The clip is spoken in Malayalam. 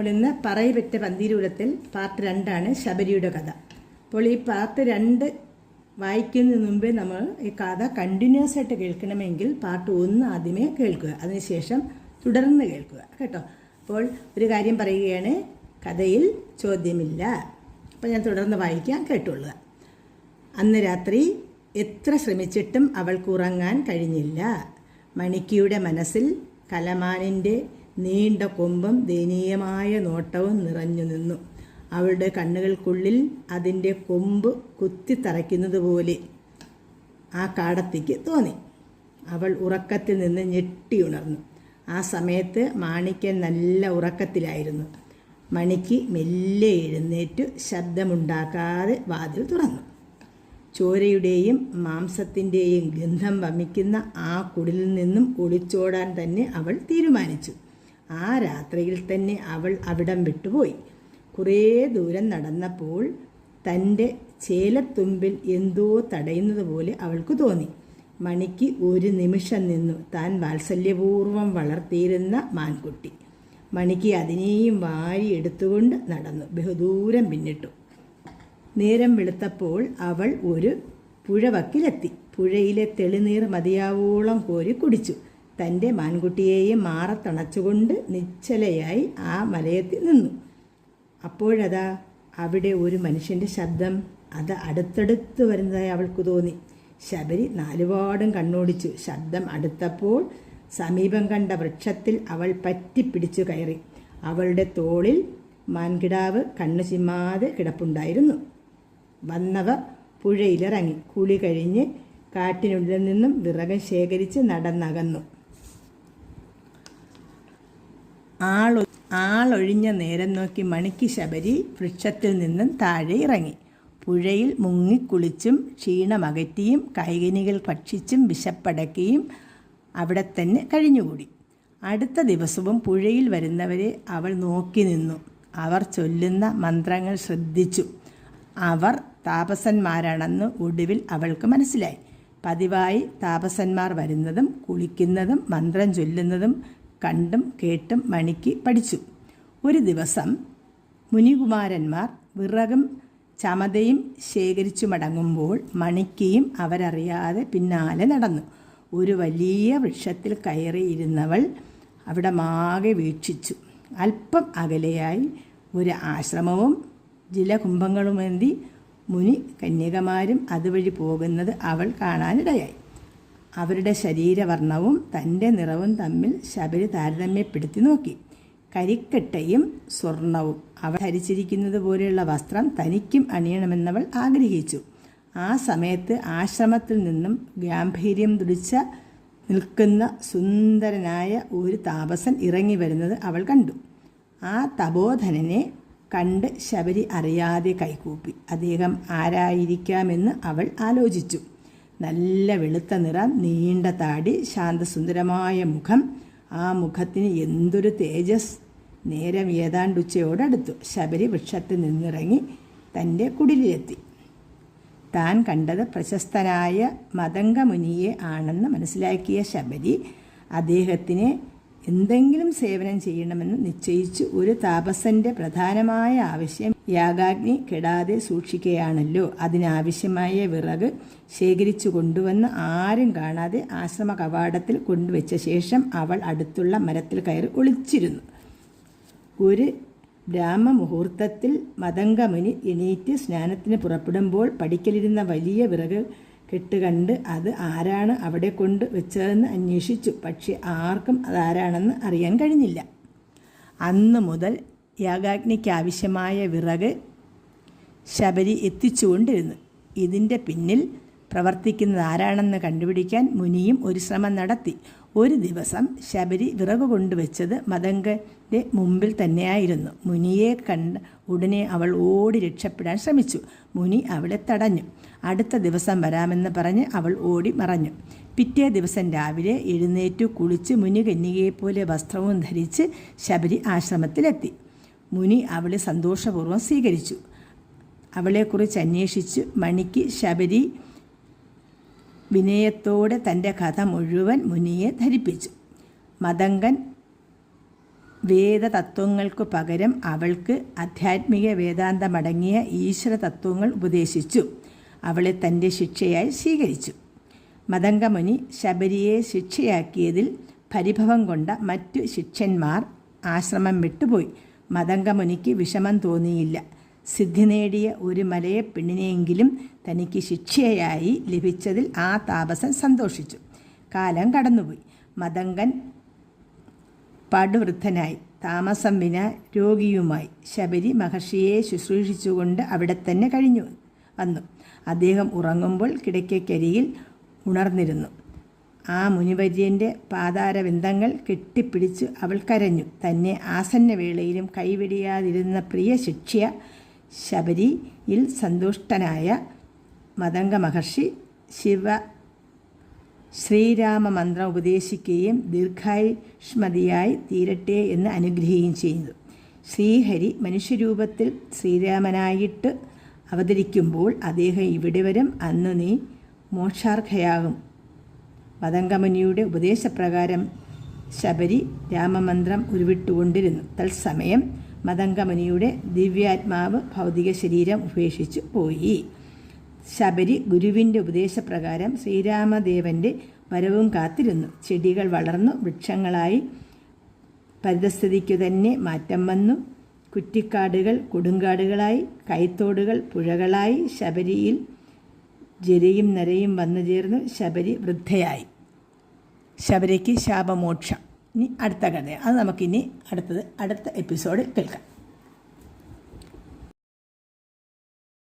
അപ്പോൾ ഇന്ന് പറയപ്പെട്ട പന്തിരൂരത്തിൽ പാർട്ട് രണ്ടാണ് ശബരിയുടെ കഥ. അപ്പോൾ ഈ പാർട്ട് രണ്ട് വായിക്കുന്നതിന് മുമ്പേ നമ്മൾ ഈ കഥ കണ്ടിന്യൂസ് ആയിട്ട് കേൾക്കണമെങ്കിൽ പാർട്ട് ഒന്ന് ആദ്യമേ കേൾക്കുക. അതിനുശേഷം തുടർന്ന് കേൾക്കുക. കേട്ടോ? അപ്പോൾ ഒരു കാര്യം പറയുകയാണ് കഥയിൽ ചോദ്യമില്ല. അപ്പോൾ ഞാൻ തുടർന്ന് വായിക്കാം കേട്ടുകൊള്ളുക അന്ന് രാത്രി എത്ര ശ്രമിച്ചിട്ടും അവൾക്ക് ഉറങ്ങാൻ കഴിഞ്ഞില്ല. മണിക്കിയുടെ മനസ്സിൽ കലമാനിന്റെ നീണ്ട കൊമ്പും ദയനീയമായ നോട്ടവും നിറഞ്ഞു നിന്നു. അവളുടെ കണ്ണുകൾക്കുള്ളിൽ അതിന്റെ കൊമ്പ് കുത്തിത്തറയ്ക്കുന്നത് പോലെ ആ കാടത്തിക്ക് തോന്നി. അവൾ ഉറക്കത്തിൽ നിന്ന് ഞെട്ടിയുണർന്നു ആ സമയത്ത് മാണിക്കൻ നല്ല ഉറക്കത്തിലായിരുന്നു. മണിക്ക് മെല്ലെ എഴുന്നേറ്റു ശബ്ദമുണ്ടാക്കാതെ വാതിൽ തുറന്നു. ചോരയുടെയും മാംസത്തിന്റെയും ഗന്ധം വമിക്കുന്ന ആ കുടിലിൽ നിന്നും ഒളിച്ചോടാൻ തന്നെ അവൾ തീരുമാനിച്ചു. ആ രാത്രിയിൽ തന്നെ അവൾ അവിടം വിട്ടുപോയി. കുറേ ദൂരം നടന്നപ്പോൾ തന്റെ ചേലത്തുമ്പിൽ എന്തോ തടയുന്നത് പോലെ അവൾക്ക് തോന്നി. മണിക്ക് ഒരു നിമിഷം നിന്നു. താൻ വാത്സല്യപൂർവം വളർത്തിയിരുന്ന മാൻകുട്ടി. മണിക്ക് അതിനെയും വാരി എടുത്തുകൊണ്ട് നടന്നു. ബഹുദൂരം പിന്നിട്ടു. നേരം വെളുത്തപ്പോൾ അവൾ ഒരു പുഴവക്കിലെത്തി. പുഴയിലെ തെളിനീർ മതിയാവോളം കോരി കുടിച്ചു. തന്റെ മാൻകുട്ടിയെയും മാറത്തണച്ചുകൊണ്ട് നിശ്ചലയായി ആ മലയത്തിൽ നിന്നു. അപ്പോഴതാ അവിടെ ഒരു മനുഷ്യന്റെ ശബ്ദം അത് അടുത്തടുത്ത് വരുന്നതായി അവൾക്ക് തോന്നി. ശബരി നാലുപാടും കണ്ണോടിച്ചു. ശബ്ദം അടുത്തപ്പോൾ സമീപം കണ്ട വൃക്ഷത്തിൽ അവൾ പറ്റിപ്പിടിച്ചു കയറി. അവളുടെ തോളിൽ മാൻകിടാവ് കണ്ണു ചിമ്മാതെ കിടപ്പുണ്ടായിരുന്നു. വന്നവർ പുഴയിലിറങ്ങി. കുളി കഴിഞ്ഞ് കാട്ടിനുള്ളിൽ നിന്നും വിറകം ശേഖരിച്ച് നടന്നകന്നു. ആളൊ ആളൊഴിഞ്ഞ നേരം നോക്കി മണിക്ക് ശബരി വൃക്ഷത്തിൽ നിന്നും താഴെ ഇറങ്ങി. പുഴയിൽ മുങ്ങിക്കുളിച്ചും ക്ഷീണമകറ്റിയും കൈകനികൾ ഭക്ഷിച്ചും വിശപ്പടക്കിയും അവിടെ തന്നെ കഴിഞ്ഞുകൂടി. അടുത്ത ദിവസവും പുഴയിൽ വരുന്നവരെ അവൾ നോക്കി നിന്നു. അവർ ചൊല്ലുന്ന മന്ത്രങ്ങൾ ശ്രദ്ധിച്ചു. അവർ താപസന്മാരാണെന്ന് ഒടുവിൽ അവൾക്ക് മനസ്സിലായി. പതിവായി താപസന്മാർ വരുന്നതും കുളിക്കുന്നതും മന്ത്രം ചൊല്ലുന്നതും കണ്ടും കേട്ടും മണിക്ക് പഠിച്ചു. ഒരു ദിവസം മുനികുമാരന്മാർ വിറകും ചമതയും ശേഖരിച്ചു മടങ്ങുമ്പോൾ മണിക്കയും അവരറിയാതെ പിന്നാലെ നടന്നു. ഒരു വലിയ വൃക്ഷത്തിൽ കയറിയിരുന്നവൾ അവിടെ മാകെ വീക്ഷിച്ചു. അല്പം അകലെയായി ഒരു ആശ്രമവും ജലകുംഭങ്ങളുമേന്തി മുനി കന്യകമാരും അതുവഴി പോകുന്നത് അവൾ കാണാനിടയായി. അവരുടെ ശരീരവർണവും തന്റെ നിറവും തമ്മിൽ ശബരി താരതമ്യപ്പെടുത്തി നോക്കി. കരിക്കട്ടയും സ്വർണവും. അവൾ ധരിച്ചിരിക്കുന്നത് പോലെയുള്ള വസ്ത്രം തനിക്കും അണിയണമെന്നവൾ ആഗ്രഹിച്ചു. ആ സമയത്ത് ആശ്രമത്തിൽ നിന്നും ഗാംഭീര്യം തുടിച്ച നിൽക്കുന്ന സുന്ദരനായ ഒരു താപസൻ ഇറങ്ങി വരുന്നത് അവൾ കണ്ടു. ആ തപോധനനെ കണ്ട് ശബരി അറിയാതെ കൈകൂപ്പി. അദ്ദേഹം ആരായിരിക്കാമെന്ന് അവൾ ആലോചിച്ചു. നല്ല വെളുത്ത നിറം നീണ്ട താടി ശാന്തസുന്ദരമായ മുഖം. ആ മുഖത്തിന് എന്തൊരു തേജസ്. നേരം ഏതാണ്ട് ഉച്ചയോടടുത്തു ശബരി വൃക്ഷത്തിൽ നിന്നിറങ്ങി തന്റെ കുടിലെത്തി താൻ കണ്ടത് പ്രശസ്തനായ മതംഗമുനിയെ ആണെന്ന് മനസ്സിലാക്കിയ ശബരി അദ്ദേഹത്തിനെ എന്തെങ്കിലും സേവനം ചെയ്യണമെന്ന് നിശ്ചയിച്ച് ഒരു താപസന്റെ പ്രധാനമായ ആവശ്യം യാഗാഗ്നി കെടാതെ സൂക്ഷിക്കുകയാണല്ലോ. അതിനാവശ്യമായ വിറക് ശേഖരിച്ചു കൊണ്ടുവന്ന് ആരും കാണാതെ ആശ്രമ കവാടത്തിൽ കൊണ്ടുവച്ച ശേഷം അവൾ അടുത്തുള്ള മരത്തിൽ കയറി ഒളിച്ചിരുന്നു. ഒരു ബ്രാഹ്മ മുഹൂർത്തത്തിൽ മതംഗമുനി എണീറ്റ് സ്നാനത്തിന് പുറപ്പെടുമ്പോൾ പടിക്കലിരുന്ന വലിയ വിറക് കെട്ടുകണ്ട് അത് ആരാണ് അവിടെ കൊണ്ട് വെച്ചതെന്ന് അന്വേഷിച്ചു. പക്ഷെ ആർക്കും അതാരാണെന്ന് അറിയാൻ കഴിഞ്ഞില്ല. അന്ന് മുതൽ യാഗാഗ്നിക്കാവശ്യമായ വിറക് ശബരി എത്തിച്ചുകൊണ്ടിരുന്നു. ഇതിന്റെ പിന്നിൽ പ്രവർത്തിക്കുന്നത് ആരാണെന്ന് കണ്ടുപിടിക്കാൻ മുനിയും ഒരു ശ്രമം നടത്തി. ഒരു ദിവസം ശബരി വിറക് കൊണ്ടുവച്ചത് മതങ്കന്റെ മുമ്പിൽ തന്നെയായിരുന്നു. മുനിയെ കണ്ട ഉടനെ അവൾ ഓടി രക്ഷപ്പെടാൻ ശ്രമിച്ചു. മുനി അവളെ തടഞ്ഞു. അടുത്ത ദിവസം വരാമെന്ന് പറഞ്ഞ് അവൾ ഓടി മറഞ്ഞു. പിറ്റേ ദിവസം രാവിലെ എഴുന്നേറ്റു കുളിച്ച് മുനി കന്യകയെപ്പോലെ വസ്ത്രവും ധരിച്ച് ശബരി ആശ്രമത്തിലെത്തി. മുനി അവളെ സന്തോഷപൂർവം സ്വീകരിച്ചു. അവളെക്കുറിച്ച് അന്വേഷിച്ച് മണിക്ക് ശബരി വിനയത്തോടെ തന്റെ കഥ മുഴുവൻ മുനിയെ ധരിപ്പിച്ചു. മതങ്കൻ വേദതത്വങ്ങൾക്കു പകരം അവൾക്ക് ആധ്യാത്മിക വേദാന്തമടങ്ങിയ ഈശ്വര തത്വങ്ങൾ ഉപദേശിച്ചു. അവളെ തന്റെ ശിക്ഷയായി സ്വീകരിച്ചു. മതംഗമുനി ശബരിയെ ശിക്ഷയാക്കിയതിൽ പരിഭവം കൊണ്ട മറ്റു ശിക്ഷന്മാർ ആശ്രമം വിട്ടുപോയി. മതംഗമുനിക്ക് വിഷമം തോന്നിയില്ല. സിദ്ധി നേടിയ ഒരു മലയെ പെണ്ണിനെയെങ്കിലും തനിക്ക് ശിക്ഷയായി ലഭിച്ചതിൽ ആ താപസൻ സന്തോഷിച്ചു. കാലം കടന്നുപോയി. മതങ്കൻ പടുവൃദ്ധനായി താമസം വിന രോഗിയുമായി. ശബരി മഹർഷിയെ ശുശ്രൂഷിച്ചുകൊണ്ട് അവിടെ തന്നെ കഴിഞ്ഞു വന്നു. അദ്ദേഹം ഉറങ്ങുമ്പോൾ കിടക്കയ്ക്കരിയിൽ ഉണർന്നിരുന്നു. ആ മുനിവര്യന്റെ പാതാരബിന്ദങ്ങൾ കെട്ടിപ്പിടിച്ച് അവൾ കരഞ്ഞു. തന്നെ ആസന്നവേളയിലും കൈവെടിയാതിരുന്ന പ്രിയ ശിക്ഷ ശബരിയിൽ സന്തുഷ്ടനായ മതംഗ മഹർഷി ശിവ ശ്രീരാമ മന്ത്രം ഉപദേശിക്കുകയും ദീർഘായുഷ്മതിയായി തീരട്ടെ എന്ന് അനുഗ്രഹിക്കുകയും ചെയ്യുന്നു. ശ്രീഹരി മനുഷ്യരൂപത്തിൽ ശ്രീരാമനായിട്ട് അവതരിക്കുമ്പോൾ അദ്ദേഹം ഇവിടെ വരും. അന്ന് നീ മോക്ഷാർഹയാകും. മതംഗമുനിയുടെ ഉപദേശപ്രകാരം ശബരി രാമമന്ത്രം ഉരുവിട്ടുകൊണ്ടിരുന്നു. തത്സമയം മതംഗമുനിയുടെ ദിവ്യാത്മാവ് ഭൗതിക ശരീരം ഉപേക്ഷിച്ചു പോയി. ശബരി ഗുരുവിന്റെ ഉപദേശപ്രകാരം ശ്രീരാമദേവന്റെ വരവും കാത്തിരുന്നു. ചെടികൾ വളർന്നു വൃക്ഷങ്ങളായി പരിതസ്ഥിതിക്കു തന്നെ മാറ്റം വന്നു. കുറ്റിക്കാടുകൾ കൊടുങ്കാടുകളായി കൈത്തോടുകൾ പുഴകളായി ശബരിയിൽ ജരയും നരയും വന്നു ചേർന്ന് ശബരി വൃദ്ധയായി. ശബരിക്ക് ശാപമോക്ഷം. ഇനി അടുത്ത കഥ അത് നമുക്കിനി അടുത്തത് അടുത്ത എപ്പിസോഡിൽ കേൾക്കാം.